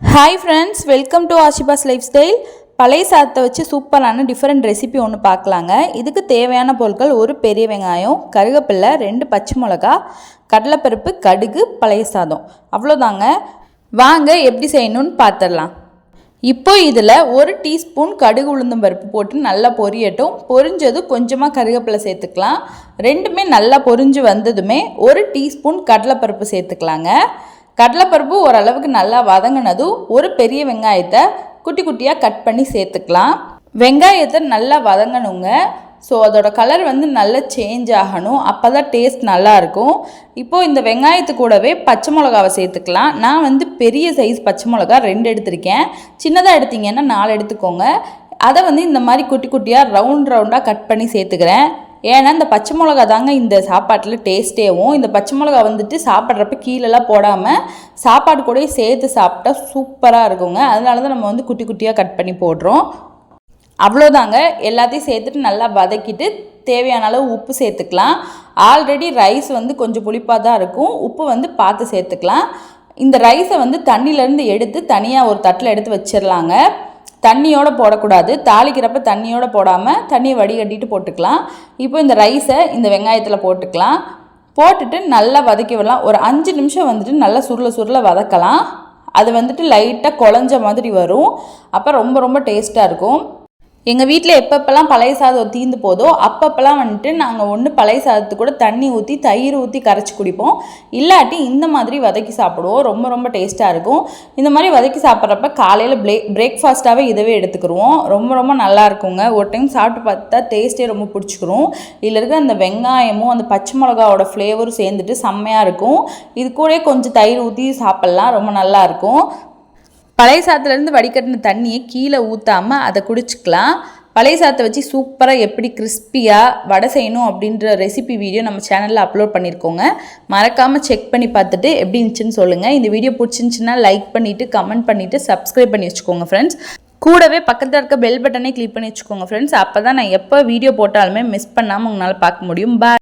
Hi friends welcome to Ashiba's life style பழைய சாதத்தை வச்சு சூப்பரான டிஃப்ரெண்ட் ரெசிபி ஒன்று பார்க்கலாங்க. இதுக்கு தேவையான பொருட்கள் ஒரு பெரிய வெங்காயம் கருகப்பில்லை ரெண்டு பச்சை மிளகா கடலைப்பருப்பு கடுகு பழைய சாதம். அவ்வளோதாங்க வாங்க எப்படி செய்யணும்னு பார்த்துடலாம். இப்போ இதில் ஒரு டீஸ்பூன் கடுகு உளுந்தம் பருப்பு போட்டு நல்லா பொரியட்டும். பொரிஞ்சது கொஞ்சமாக கருவேப்பிலை சேர்த்துக்கலாம். ரெண்டுமே நல்லா பொரிஞ்சு வந்ததுமே ஒரு டீஸ்பூன் கடலைப்பருப்பு சேர்த்துக்கலாங்க. கடலைப்பருப்பு ஓரளவுக்கு நல்லா வதங்கினதும் ஒரு பெரிய வெங்காயத்தை குட்டி குட்டியாக கட் பண்ணி சேர்த்துக்கலாம். வெங்காயத்தை நல்லா வதங்கணுங்க. ஸோ அதோட கலர் வந்து நல்லா சேஞ்ச் ஆகணும். அப்போ தான் டேஸ்ட் நல்லாயிருக்கும் இப்போது இந்த வெங்காயத்து கூடவே பச்சை மிளகாவை சேர்த்துக்கலாம். நான் வந்து பெரிய சைஸ் பச்சை மிளகா ரெண்டு எடுத்திருக்கேன். சின்னதாக எடுத்தீங்கன்னா நாலு எடுத்துக்கோங்க. அதை வந்து இந்த மாதிரி குட்டி குட்டியாக ரவுண்ட் ரவுண்டாக கட் பண்ணி சேர்த்துக்கிறேன். ஏன்னா இந்த பச்சை மிளகா தாங்க இந்த சாப்பாட்டில் டேஸ்ட்டேவும் இந்த பச்சை மிளகா வந்துட்டு சாப்பிட்றப்ப கீழெல்லாம் போடாமல் சாப்பாடு கூட சேர்த்து சாப்பிட்டா சூப்பராக இருக்குங்க. அதனால தான் நம்ம வந்து குட்டி குட்டியாக கட் பண்ணி போடுறோம். அவ்வளோதாங்க. எல்லாத்தையும் சேர்த்துட்டு நல்லா வதக்கிட்டு தேவையான அளவு உப்பு சேர்த்துக்கலாம். ஆல்ரெடி ரைஸ் வந்து கொஞ்சம் புளிப்பாக தான் இருக்கும். உப்பு வந்து பார்த்து சேர்த்துக்கலாம். இந்த ரைஸை வந்து தண்ணியிலேருந்து எடுத்து தனியாக ஒரு தட்டில் எடுத்து வச்சிடலாங்க தண்ணியோடு போடக்கூடாது. தாளிக்கிறப்ப தண்ணியோடு போடாமல் தண்ணியை வடிகட்டிட்டு போட்டுக்கலாம். இப்போ இந்த ரைஸை இந்த வெங்காயத்தில் போட்டுக்கலாம். போட்டுட்டு நல்லா வதக்கி விடலாம். ஒரு அஞ்சு நிமிஷம் வந்துட்டு நல்லா சுருள சுருள வதக்கலாம். அது வந்துட்டு லைட்டாக குழஞ்ச மாதிரி வரும். அப்போ ரொம்ப ரொம்ப டேஸ்ட்டாக இருக்கும். எங்கள் வீட்டில் எப்பப்பெல்லாம் பழைய சாதம் தீந்து போதோ அப்பப்பெல்லாம் வந்துட்டு நாங்கள் ஒன்று பழைய சாதத்துக்கு கூட தண்ணி ஊற்றி தயிர் ஊற்றி கரைச்சி குடிப்போம். இல்லாட்டி இந்த மாதிரி வதக்கி சாப்பிடுவோம். ரொம்ப ரொம்ப டேஸ்ட்டாக இருக்கும். இந்த மாதிரி வதக்கி சாப்பிட்றப்ப காலையில் ப்ளே பிரேக்ஃபாஸ்ட்டாகவே இதவே எடுத்துக்கிருவோம். ரொம்ப ரொம்ப நல்லா இருக்குங்க. ஒரு டைம் சாப்பிட்டு பார்த்தா டேஸ்ட்டே ரொம்ப பிடிச்சிக்கிறோம் இதில் இருக்க அந்த வெங்காயமும் அந்த பச்சை மிளகாவோட ஃப்ளேவரும் சேர்ந்துட்டு செம்மையாக இருக்கும். இது கூட கொஞ்சம் தயிர் ஊற்றி சாப்பிட்லாம். ரொம்ப நல்லாயிருக்கும் பழைய சாத்துலேருந்து வடிகட்டின தண்ணியை கீழே ஊற்றாமல் அதை குடிச்சிக்கலாம். பழைய சாத்தை வச்சு சூப்பராக எப்படி கிறிஸ்பியாக வடை செய்யணும் அப்படின்ற ரெசிபி வீடியோ நம்ம சேனலில் அப்லோட் பண்ணியிருக்கோங்க மறக்காமல் செக் பண்ணி பார்த்துட்டு எப்படி இருந்துச்சுன்னு சொல்லுங்கள் இந்த வீடியோ பிடிச்சிருந்துச்சின்னா லைக் பண்ணிவிட்டு கமெண்ட் பண்ணிவிட்டு சப்ஸ்கிரைப் பண்ணி வச்சுக்கோங்க ஃப்ரெண்ட்ஸ் கூடவே பக்கத்தில் இருக்க பெல் பட்டனே கிளிக் பண்ணி வச்சுக்கோங்க ஃப்ரெண்ட்ஸ் அப்போ தான் நான் எப்போ வீடியோ போட்டாலுமே மிஸ் பண்ணாமல் உங்களால் பார்க்க முடியும். பாய்